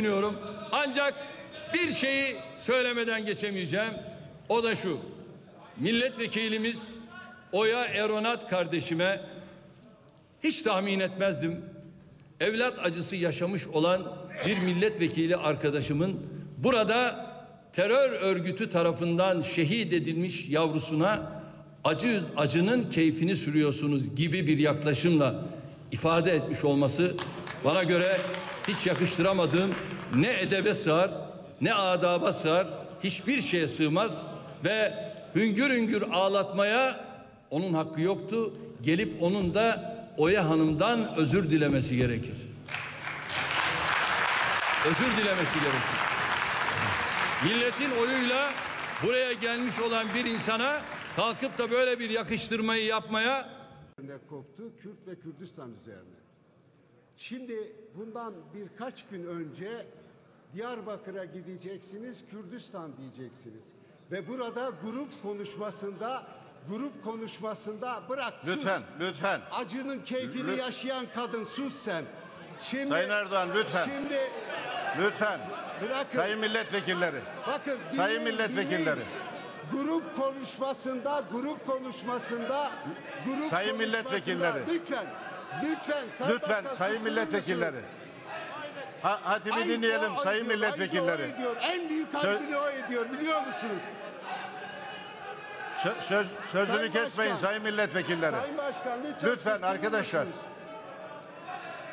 düşünüyorum. Ancak bir şeyi söylemeden geçemeyeceğim. O da şu. Milletvekilimiz Oya Eronat kardeşime hiç tahmin etmezdim. Evlat acısı yaşamış olan bir milletvekili arkadaşımın burada terör örgütü tarafından şehit edilmiş yavrusuna acı acının keyfini sürüyorsunuz gibi bir yaklaşımla ifade etmiş olması bana göre hiç yakıştıramadığım ne edebe sığar ne adaba sığar hiçbir şeye sığmaz ve hüngür hüngür ağlatmaya onun hakkı yoktu. Gelip onun da Oya Hanım'dan özür dilemesi gerekir. Özür dilemesi gerekir. Milletin oyuyla buraya gelmiş olan bir insana kalkıp da böyle bir yakıştırmayı yapmaya üzerine koptu Kürt ve Kürdistan üzerine. Şimdi bundan birkaç gün önce Diyarbakır'a gideceksiniz, Kürdistan diyeceksiniz. Ve burada grup konuşmasında grup konuşmasında bırak sus. Lütfen, lütfen. Acının keyfini Lü- yaşayan kadın sus sen. Şimdi Sayın Erdoğan, lütfen. Şimdi Lütfen. bırakın. Sayın milletvekilleri. Bakın Sayın dinleyin, milletvekilleri. dinleyin. Grup konuşmasında, grup konuşmasında, grup Sayın konuşmasında- milletvekilleri. Lütfen, lütfen. Sayın Lütfen Başkan, sayın susturur milletvekilleri. musunuz? Ha, hadimi Ayıp dinleyelim o sayın ayıp milletvekilleri. o ediyor. En büyük ayıbını o ediyor biliyor musunuz? Sö- söz, sözünü Sayın kesmeyin Başkan. sayın milletvekilleri. Sayın Başkan lütfen. Lütfen susturur arkadaşlar. musunuz?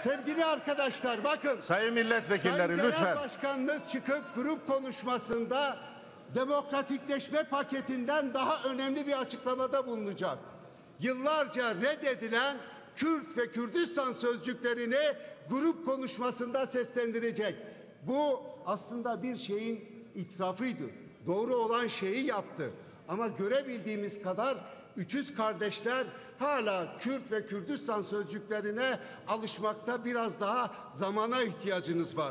Sevgili arkadaşlar bakın. Sayın milletvekilleri Sayın Genel lütfen. Başkanınız çıkıp grup konuşmasında demokratikleşme paketinden daha önemli bir açıklamada bulunacak. Yıllarca reddedilen Kürt ve Kürdistan sözcüklerini grup konuşmasında seslendirecek. Bu aslında bir şeyin itirafıydı. Doğru olan şeyi yaptı. Ama görebildiğimiz kadar üçüz kardeşler hala Kürt ve Kürdistan sözcüklerine alışmakta biraz daha zamana ihtiyacınız var.